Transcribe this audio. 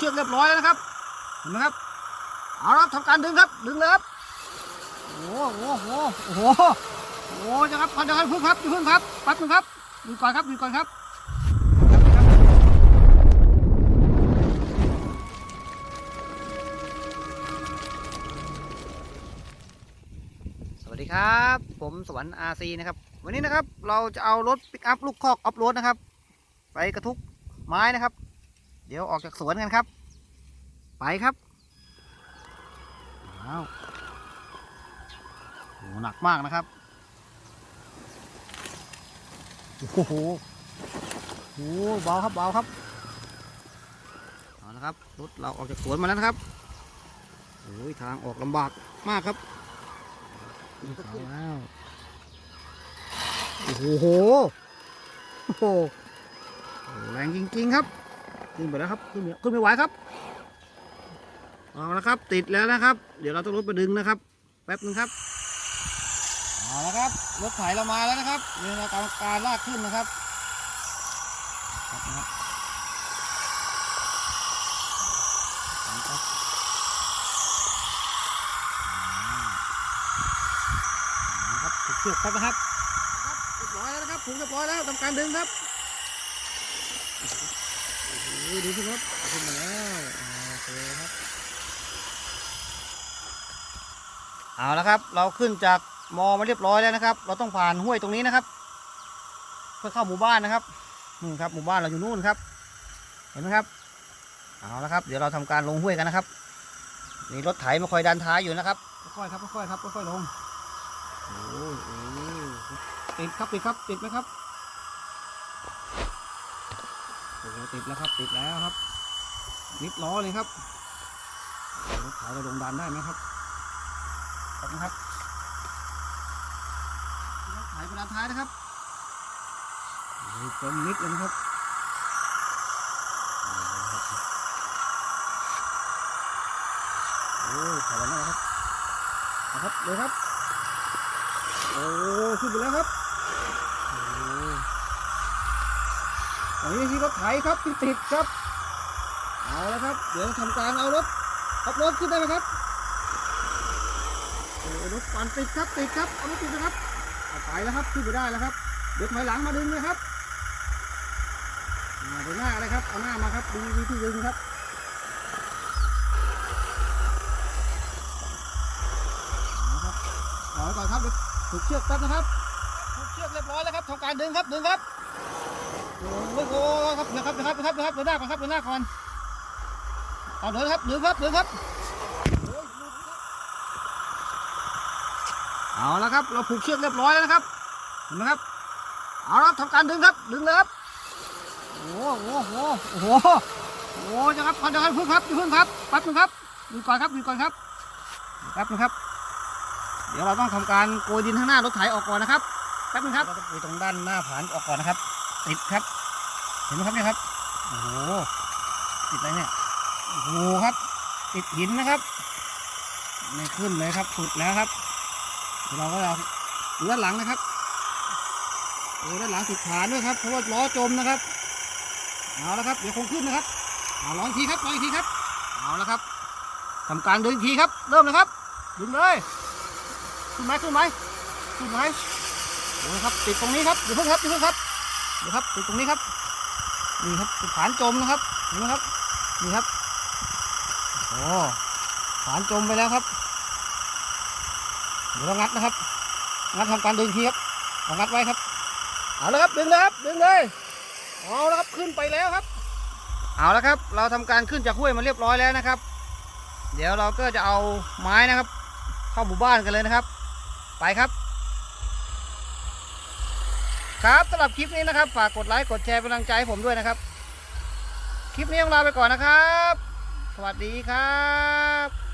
เชือกเรียบร้อยนะครับเห็นไหมครับเอาละครับทำการดึงครับ ดึงเลยครับโอ้โหโอ้โหโอ้โหโอ้โหจะครับพันจะครับพึ่งครับพึ่งครับแป๊บนึงครับดูก่อนครับดูก่อนครับสวัสดีครับผมสวรรค์อาซีนะครับ วันนี้นะครับเราจะเอารถปิกอัพลูกคอกออฟโรดนะครับ ไปกระทุกไม้นะครับ เดี๋ยวออกจากสวนกันครับ ไปครับว้าวโหหนักมากนะครับโอ้โหโอ้โหเบาครับเบาครับเอาละครับรถเราออกจากสวนมาแล้วนะครับโอ้ยทางออกลำบากมากครับว้าวโอ้โหโอ้โหแรงจริงๆครับ ขึ้นไปแล้วครับขึ้นไม่ขึ้นไม่ไหวครับเอาละครับ ติดแล้วนะครับ เดี๋ยวเราต้องรถไปดึงนะครับ แป๊บนึงครับเอาละครับรถไถเรามาแล้วนะครับเดี๋ยวเราทำการลากขึ้นนะครับครับนะครับครับนะครับถูกเชือกครับนะครับครับเรียบร้อยแล้วนะครับผูกเรียบร้อยแล้วทำการดึงครับ ดูสิครับขึ้นมาแล้วโอเคครับเอาละครับ เราขึ้นจากมอมาเรียบร้อยแล้วนะครับ เราต้องผ่านห้วยตรงนี้นะครับ เพื่อเข้าหมู่บ้านนะครับนู่นครับหมู่บ้านเราอยู่นู่นครับ เห็นไหมครับเอาละครับ เดี๋ยวเราทำการลงห้วยกันนะครับนี่รถไถมาคอยดันท้ายอยู่นะครับค่อยๆครับค่อยๆครับค่อยๆลงโอ้ยโอ้ยติดครับติดครับติดไหมครับโอ้โห ติดแล้วครับ ติดแล้วครับ นิดล้อเลยครับรถไถเราลงดันได้ไหมครับครับนะครับรถไถประดานท้ายนะครับจมนิดเลยครับโอ้ยถ่ายแล้วนะครับเอาครับเลยครับ โอ้ขึ้นไปแล้วครับโอ้ อันนี้ที่รถไถครับที่ติดครับ เอาแล้วครับ เดี๋ยวทำการเอารถขับรถขึ้นได้ไหมครับรถปั่นติดครับติดครับเอารถติดนะครับเอาไปแล้วครับขึ้นไปได้แล้วครับ เดี๋ยวถอยหลังมาดึงเลยครับอ่าดี๋ยวหน้าอะไรครับเอาหน้ามาครับดึงวิธีดึงครับเอาละครับถอยก่อนครับถูกเชือกแป๊บนะครับถูกเชือกเรียบร้อยแล้วครับทำการดึงครับดึงครับ โอ้โหครับเดี๋ยวครับเดี๋ยวครับเดี๋ยวครับเดี๋ยวครับเดินหน้าก่อนครับเดินหน้าก่อนเอาเดินครับดึงครับดึงครับเอาละครับ เราผูกเชือกเรียบร้อยแล้วนะครับเห็นไหมครับเอาละทำการดึงครับดึงเลยครับโอ้โหโอ้โหโอ้โหโอ้โหจะครับพันจะครับพึ่งครับพึ่งครับแป๊บนึงครับดูก่อนครับดูก่อนครับแป๊บนึงครับ เดี๋ยวเราต้องทำการโกยดินข้างหน้ารถไถออกก่อนนะครับแป๊บนึงครับเราต้องโกยตรงด้านหน้าผานออกก่อนนะครับ ติดครับ เห็นไหมครับเนี่ยครับ โอ้โห ติดอะไรเนี่ย โอ้โหครับ ติดหินนะครับ ไม่ขึ้นเลยครับ สุดแล้วครับ เราก็เอาดูด้านหลังนะครับโอ้ด้านหลังติดฐานด้วยครับ เพราะว่าล้อจมนะครับ เอาละครับ เดี๋ยวคงขึ้นนะครับ เอาลองอีกทีครับลองอีกทีครับ เอาละครับทำการดึงทีครับ เริ่มเลยครับ ดึงเลย ขึ้นไหมขึ้นไหมขึ้นไหมโอ้ครับ ติดตรงนี้ครับอย่าเพิ่งครับอย่าเพิ่งครับ ดี๋ยวครับติดตรงนี้ครับนี่ครับฐานจมนะครับเห็นไหมครับนี่ครับโอ้ฐานจมไปแล้วครับเดี๋ยวเรางัดนะครับงัดทำการดึงทีครับเอางัดไว้ครับเอาละครับดึงเลยครับดึงเลยเอาละครับขึ้นไปแล้วครับ เอาละครับ เราทำการขึ้นจากห้วยมาเรียบร้อยแล้วนะครับ เดี๋ยวเราก็จะเอาไม้นะครับ เข้าหมู่บ้านกันเลยนะครับ ไปครับ ครับสำหรับคลิปนี้นะครับ ฝากกดไลค์กดแชร์เป็นกำลังใจให้ผมด้วยนะครับ คลิปนี้ต้องลาไปก่อนนะครับ สวัสดีครับ